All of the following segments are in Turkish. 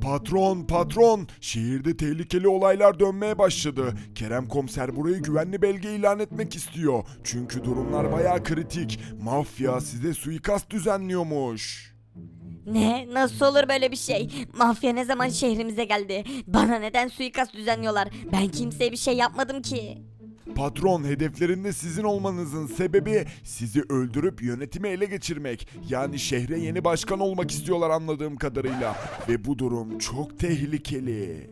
Patron, patron, şehirde tehlikeli olaylar dönmeye başladı. Kerem komiser burayı güvenli belge ilan etmek istiyor. Çünkü durumlar bayağı kritik. Mafya size suikast düzenliyormuş. Ne? Nasıl olur böyle bir şey? Mafya ne zaman şehrimize geldi? Bana neden suikast düzenliyorlar? Ben kimseye bir şey yapmadım ki. Patron hedeflerinde sizin olmanızın sebebi sizi öldürüp yönetimi ele geçirmek. Yani şehre yeni başkan olmak istiyorlar anladığım kadarıyla. Ve bu durum çok tehlikeli.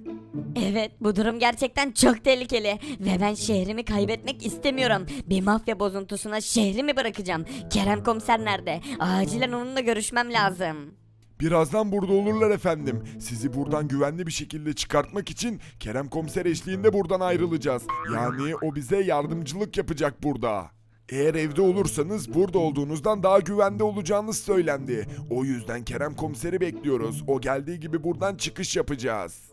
Evet bu durum gerçekten çok tehlikeli ve ben şehrimi kaybetmek istemiyorum. Bir mafya bozuntusuna şehrimi bırakacağım. Kerem komiser nerede? Acilen onunla görüşmem lazım. Birazdan burada olurlar efendim. Sizi buradan güvenli bir şekilde çıkartmak için Kerem komiser eşliğinde buradan ayrılacağız. Yani o bize yardımcılık yapacak burada. Eğer evde olursanız burada olduğunuzdan daha güvende olacağınız söylendi. O yüzden Kerem komiseri bekliyoruz. O geldiği gibi buradan çıkış yapacağız.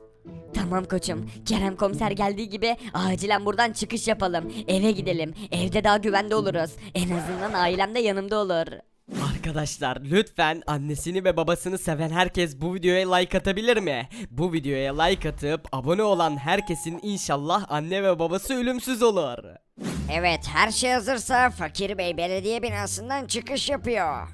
Tamam koçum. Kerem komiser geldiği gibi acilen buradan çıkış yapalım. Eve gidelim. Evde daha güvende oluruz. En azından ailem de yanımda olur. Arkadaşlar lütfen annesini ve babasını seven herkes bu videoya like atabilir mi? Bu videoya like atıp abone olan herkesin inşallah anne ve babası ölümsüz olur. Evet her şey hazırsa Fakir Bey belediye binasından çıkış yapıyor.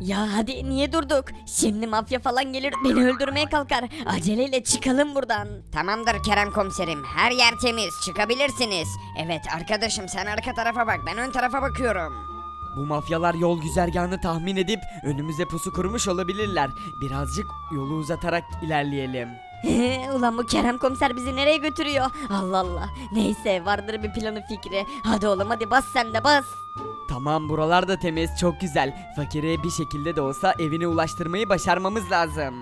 Ya hadi niye durduk? Şimdi mafya falan gelir beni öldürmeye kalkar. Aceleyle çıkalım buradan. Tamamdır Kerem komiserim her yer temiz çıkabilirsiniz. Evet arkadaşım sen arka tarafa bak ben ön tarafa bakıyorum. Bu mafyalar yol güzergahını tahmin edip önümüze pusu kurmuş olabilirler. Birazcık yolu uzatarak ilerleyelim. Ulan bu Kerem komiser bizi nereye götürüyor? Allah Allah. Neyse vardır bir planı fikri. Hadi oğlum hadi bas sen de bas. Tamam buralar da temiz çok güzel. Fakire bir şekilde de olsa evine ulaştırmayı başarmamız lazım.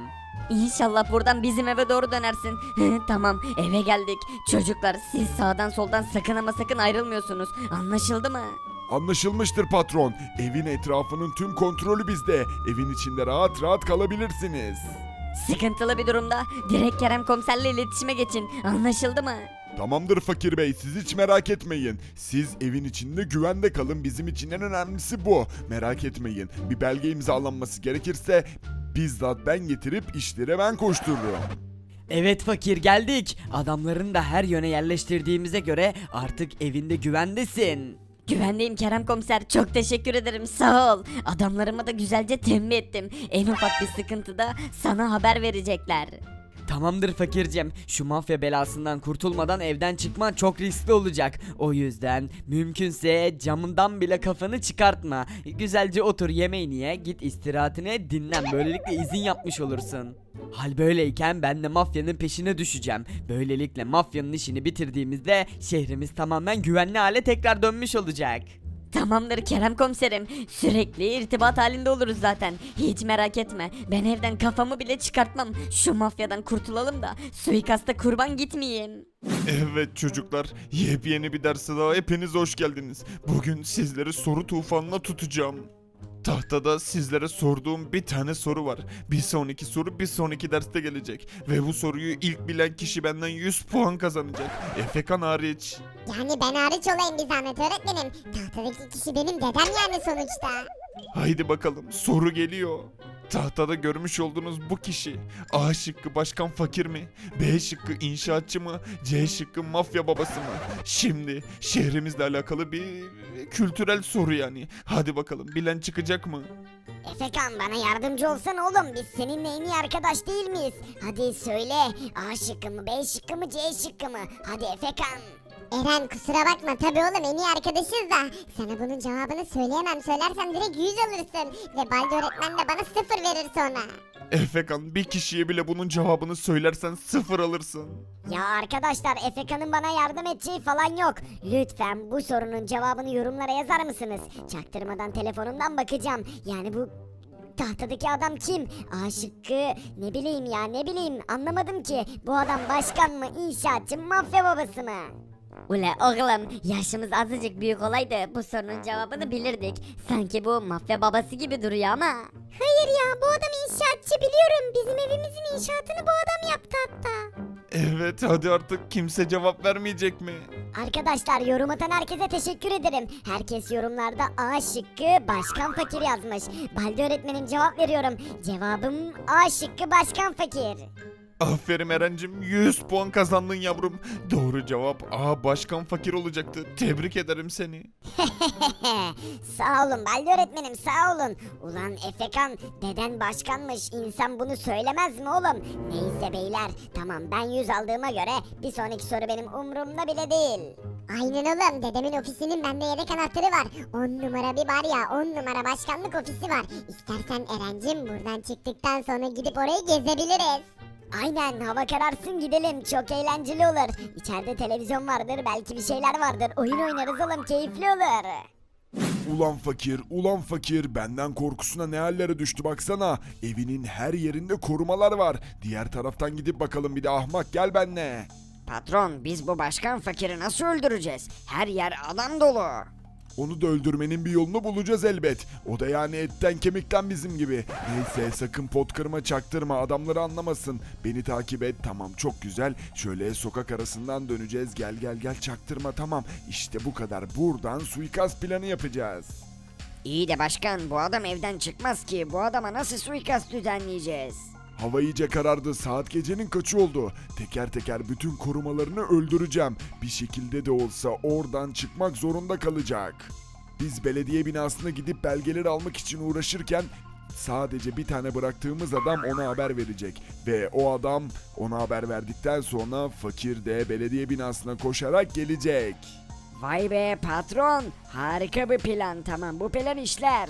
İnşallah buradan bizim eve doğru dönersin. tamam eve geldik. Çocuklar siz sağdan soldan sakın ama sakın ayrılmıyorsunuz. Anlaşıldı mı? Anlaşılmıştır patron. Evin etrafının tüm kontrolü bizde. Evin içinde rahat rahat kalabilirsiniz. Sıkıntılı bir durumda direkt Kerem komiserle iletişime geçin. Anlaşıldı mı? Tamamdır fakir bey siz hiç merak etmeyin. Siz evin içinde güvende kalın bizim için en önemlisi bu. Merak etmeyin bir belge imzalanması gerekirse bizzat ben getirip işlere ben koştururum. Evet fakir geldik. Adamlarını da her yöne yerleştirdiğimize göre artık evinde güvendesin. Güvendeyim Kerem komiser çok teşekkür ederim sağ ol. Adamlarıma da güzelce tembih ettim. En ufak bir sıkıntıda sana haber verecekler. Tamamdır fakircem. Şu mafya belasından kurtulmadan evden çıkman çok riskli olacak. O yüzden mümkünse camından bile kafanı çıkartma. Güzelce otur yemeğini ye, git istirahatine dinlen. Böylelikle izin yapmış olursun. Hal böyleyken ben de mafyanın peşine düşeceğim. Böylelikle mafyanın işini bitirdiğimizde şehrimiz tamamen güvenli hale tekrar dönmüş olacak. Tamamdır Kerem komiserim. Sürekli irtibat halinde oluruz zaten. Hiç merak etme. Ben evden kafamı bile çıkartmam. Şu mafyadan kurtulalım da suikasta kurban gitmeyeyim. Evet çocuklar yepyeni bir derse daha hepiniz hoş geldiniz. Bugün sizleri soru tufanına tutacağım. Tahtada sizlere sorduğum bir tane soru var. Bir sonraki soru bir sonraki derste gelecek. Ve bu soruyu ilk bilen kişi benden 100 puan kazanacak. Efekan hariç. Yani ben hariç olayım bir zahmet öğretmenim. Tahtadaki kişi benim dedem yani sonuçta. Haydi bakalım soru geliyor. Tahtada görmüş olduğunuz bu kişi A şıkkı başkan fakir mi? B şıkkı inşaatçı mı? C şıkkı mafya babası mı? Şimdi şehrimizle alakalı bir kültürel soru yani. Hadi bakalım bilen çıkacak mı? Efekan bana yardımcı olsan oğlum biz seninle en iyi arkadaş değil miyiz? Hadi söyle A şıkkı mı B şıkkı mı C şıkkı mı? Hadi Efekan. Eren kusura bakma tabi oğlum en iyi arkadaşız da sana bunun cevabını söyleyemem söylersem direkt 100 alırsın ve Baldi öğretmen de bana sıfır verir sonra. Efekan bir kişiye bile bunun cevabını söylersen sıfır alırsın. Ya arkadaşlar Efeka'nın bana yardım edeceği falan yok. Lütfen bu sorunun cevabını yorumlara yazar mısınız? Çaktırmadan telefonumdan bakacağım. Yani bu tahtadaki adam kim? A şıkkı ne bileyim ya ne bileyim anlamadım ki. Bu adam başkan mı inşaatçı mafya babası mı? Ule oğlum yaşımız azıcık büyük olaydı bu sorunun cevabını bilirdik. Sanki bu mafya babası gibi duruyor ama. Hayır ya bu adam inşaatçı biliyorum. Bizim evimizin inşaatını bu adam yaptı hatta. Evet hadi artık kimse cevap vermeyecek mi? Arkadaşlar yorum atan herkese teşekkür ederim. Herkes yorumlarda A şıkkı başkan fakir yazmış. Balde öğretmenim cevap veriyorum. Cevabım A şıkkı başkan fakir. Aferin Eren'cim 100 puan kazandın yavrum. Doğru cevap A başkan fakir olacaktı. Tebrik ederim seni. sağ olun Baldi öğretmenim sağ olun. Ulan Efekan deden başkanmış insan bunu söylemez mi oğlum? Neyse beyler tamam ben 100 aldığıma göre bir sonraki soru benim umurumda bile değil. Aynen oğlum dedemin ofisinin bende yedek anahtarı var. 10 numara bir var ya 10 numara başkanlık ofisi var. İstersen Erencim buradan çıktıktan sonra gidip orayı gezebiliriz. Aynen hava kararsın gidelim çok eğlenceli olur. İçeride televizyon vardır belki bir şeyler vardır. Oyun oynarız oğlum keyifli olur. Ulan fakir, ulan fakir benden korkusuna ne hallere düştü baksana. Evinin her yerinde korumalar var. Diğer taraftan gidip bakalım bir de ahmak gel benle. Patron biz bu başkan fakiri nasıl öldüreceğiz? Her yer adam dolu. Onu da öldürmenin bir yolunu bulacağız elbet. O da yani etten kemikten bizim gibi. Neyse sakın pot kırma çaktırma adamları anlamasın. Beni takip et tamam çok güzel. Şöyle sokak arasından döneceğiz gel gel gel çaktırma tamam. İşte bu kadar buradan suikast planı yapacağız. İyi de başkan bu adam evden çıkmaz ki. Bu adama nasıl suikast düzenleyeceğiz? Hava iyice karardı. Saat gecenin kaçı oldu? Teker teker bütün korumalarını öldüreceğim. Bir şekilde de olsa oradan çıkmak zorunda kalacak. Biz belediye binasına gidip belgeleri almak için uğraşırken sadece bir tane bıraktığımız adam ona haber verecek. Ve o adam ona haber verdikten sonra fakir de belediye binasına koşarak gelecek. Vay be patron. Harika bir plan tamam bu plan işler.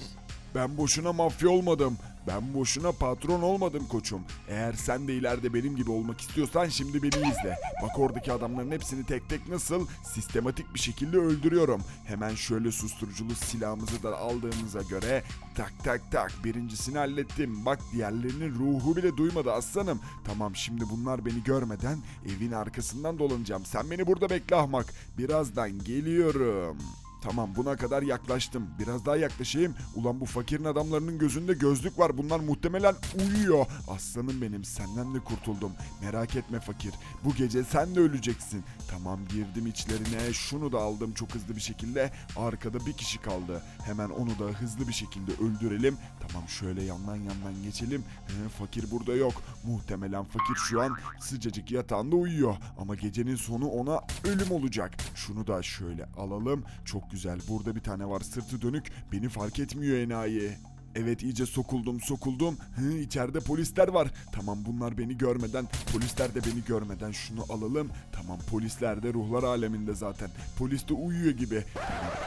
Ben boşuna mafya olmadım. Ben boşuna patron olmadım koçum. Eğer sen de ileride benim gibi olmak istiyorsan şimdi beni izle. Bak oradaki adamların hepsini tek tek nasıl sistematik bir şekilde öldürüyorum. Hemen şöyle susturuculu silahımızı da aldığımıza göre tak tak tak birincisini hallettim. Bak diğerlerinin ruhu bile duymadı aslanım. Tamam şimdi bunlar beni görmeden evin arkasından dolanacağım. Sen beni burada bekle ahmak. Birazdan geliyorum. Tamam buna kadar yaklaştım. Biraz daha yaklaşayım. Ulan bu fakirin adamlarının gözünde gözlük var. Bunlar muhtemelen uyuyor. Aslanım benim senden de kurtuldum. Merak etme fakir. Bu gece sen de öleceksin. Tamam girdim içlerine. Şunu da aldım çok hızlı bir şekilde. Arkada bir kişi kaldı. Hemen onu da hızlı bir şekilde öldürelim. Tamam şöyle yandan yandan geçelim. He, fakir burada yok. Muhtemelen fakir şu an sıcacık yatağında uyuyor. Ama gecenin sonu ona ölüm olacak. Şunu da şöyle alalım. Çok. Burada bir tane var sırtı dönük. Beni fark etmiyor enayi. Evet iyice sokuldum sokuldum. Hı, içeride polisler var. Tamam bunlar beni görmeden, polisler de beni görmeden şunu alalım. Tamam polisler de ruhlar aleminde zaten. Polis de uyuyor gibi.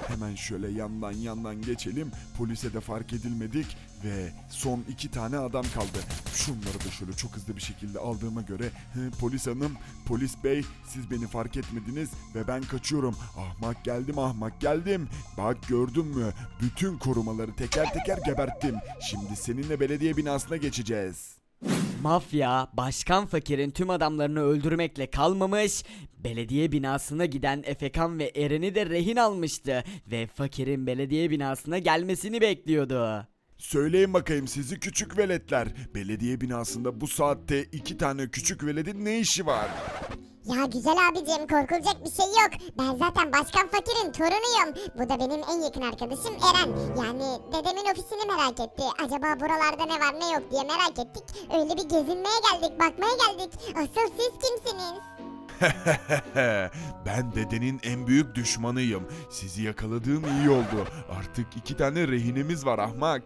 Hemen şöyle yandan yandan geçelim. Polise de fark edilmedik ve son iki tane adam kaldı. Şunları da şöyle çok hızlı bir şekilde aldığıma göre polis hanım, polis bey siz beni fark etmediniz ve ben kaçıyorum. Ahmak geldim ahmak geldim. Bak gördün mü? Bütün korumaları teker teker geberttim. Şimdi seninle belediye binasına geçeceğiz. Mafya, başkan fakirin tüm adamlarını öldürmekle kalmamış, belediye binasına giden Efekan ve Eren'i de rehin almıştı ve fakirin belediye binasına gelmesini bekliyordu. Söyleyin bakayım sizi küçük veletler. Belediye binasında bu saatte iki tane küçük veledin ne işi var? Ya güzel abicim korkulacak bir şey yok. Ben zaten başkan fakirin torunuyum. Bu da benim en yakın arkadaşım Eren. Yani dedemin ofisini merak etti. Acaba buralarda ne var ne yok diye merak ettik. Öyle bir gezinmeye geldik bakmaya geldik. Asıl siz kimsiniz? ben dedenin en büyük düşmanıyım. Sizi yakaladığım iyi oldu. Artık iki tane rehinemiz var ahmak.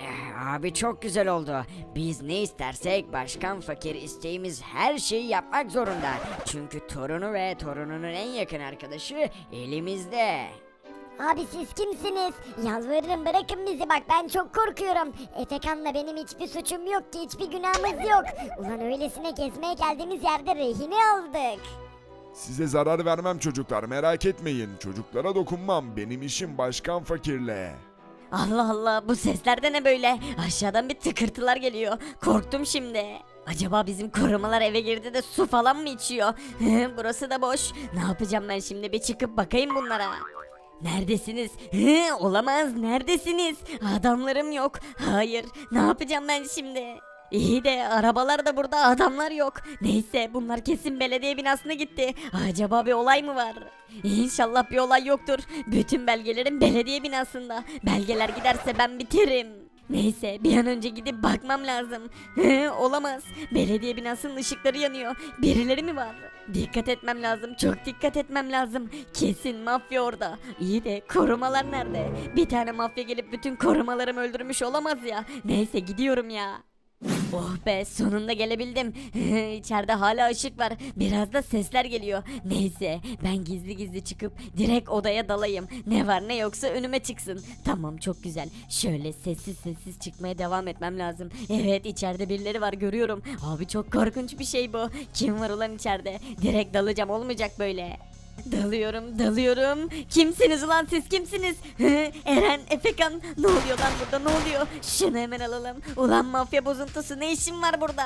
Eh, abi çok güzel oldu. Biz ne istersek başkan fakir isteğimiz her şeyi yapmak zorunda. Çünkü torunu ve torununun en yakın arkadaşı elimizde. Abi siz kimsiniz? Yalvarırım bırakın bizi bak ben çok korkuyorum. Efekan'la benim hiçbir suçum yok ki hiçbir günahımız yok. Ulan öylesine gezmeye geldiğimiz yerde rehine aldık. Size zarar vermem çocuklar merak etmeyin. Çocuklara dokunmam. Benim işim başkan fakirle. Allah Allah bu sesler de ne böyle? Aşağıdan bir tıkırtılar geliyor. Korktum şimdi. Acaba bizim korumalar eve girdi de su falan mı içiyor? Burası da boş. Ne yapacağım ben şimdi bir çıkıp bakayım bunlara. Neredesiniz? Hı, olamaz. Neredesiniz? Adamlarım yok. Hayır. Ne yapacağım ben şimdi? İyi de arabalar da burada adamlar yok. Neyse bunlar kesin belediye binasına gitti. Acaba bir olay mı var? İnşallah bir olay yoktur. Bütün belgelerim belediye binasında. Belgeler giderse ben biterim. Neyse bir an önce gidip bakmam lazım. Hı, olamaz. Belediye binasının ışıkları yanıyor. Birileri mi var? Dikkat etmem lazım. Çok dikkat etmem lazım. Kesin mafya orada. İyi de korumalar nerede? Bir tane mafya gelip bütün korumalarımı öldürmüş olamaz ya. Neyse gidiyorum ya. Oh be sonunda gelebildim. İçeride hala ışık var. Biraz da sesler geliyor. Neyse ben gizli gizli çıkıp direkt odaya dalayım. Ne var ne yoksa önüme çıksın. Tamam çok güzel. Şöyle sessiz sessiz çıkmaya devam etmem lazım. Evet içeride birileri var görüyorum. Abi çok korkunç bir şey bu. Kim var ulan içeride? Direkt dalacağım olmayacak böyle. Dalıyorum, dalıyorum. Kimsiniz ulan siz kimsiniz? Eren, Efekan. Ne oluyor lan burada ne oluyor? Şunu hemen alalım. Ulan mafya bozuntusu ne işin var burada?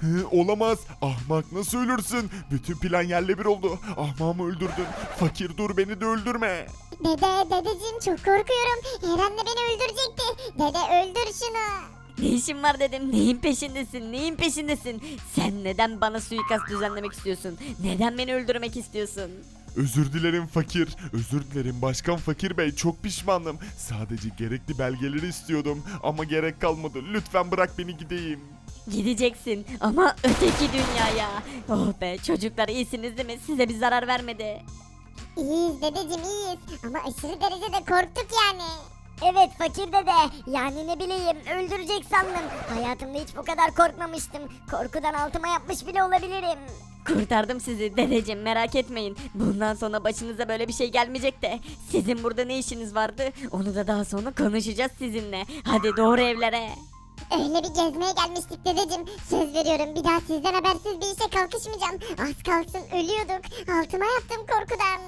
Hı, olamaz. Ahmak nasıl ölürsün? Bütün plan yerle bir oldu. Ahmağımı öldürdün. Fakir dur beni de öldürme. Dede dedeciğim çok korkuyorum. Eren de beni öldürecekti. Dede öldür şunu. Ne işin var dedim. Neyin peşindesin? Neyin peşindesin? Sen neden bana suikast düzenlemek istiyorsun? Neden beni öldürmek istiyorsun? Özür dilerim fakir. Özür dilerim başkan fakir bey. Çok pişmanım. Sadece gerekli belgeleri istiyordum. Ama gerek kalmadı. Lütfen bırak beni gideyim. Gideceksin ama öteki dünyaya. Oh be çocuklar iyisiniz değil mi? Size bir zarar vermedi. İyiyiz dedeciğim iyiyiz. Ama aşırı derecede korktuk yani. Evet fakir dede. Yani ne bileyim öldürecek sandım. Hayatımda hiç bu kadar korkmamıştım. Korkudan altıma yapmış bile olabilirim. Kurtardım sizi dedeciğim merak etmeyin. Bundan sonra başınıza böyle bir şey gelmeyecek de. Sizin burada ne işiniz vardı? Onu da daha sonra konuşacağız sizinle. Hadi doğru evlere. Öyle bir gezmeye gelmiştik dedeciğim. Söz veriyorum bir daha sizden habersiz bir işe kalkışmayacağım. Az kalsın ölüyorduk. Altıma yaptım korkudan.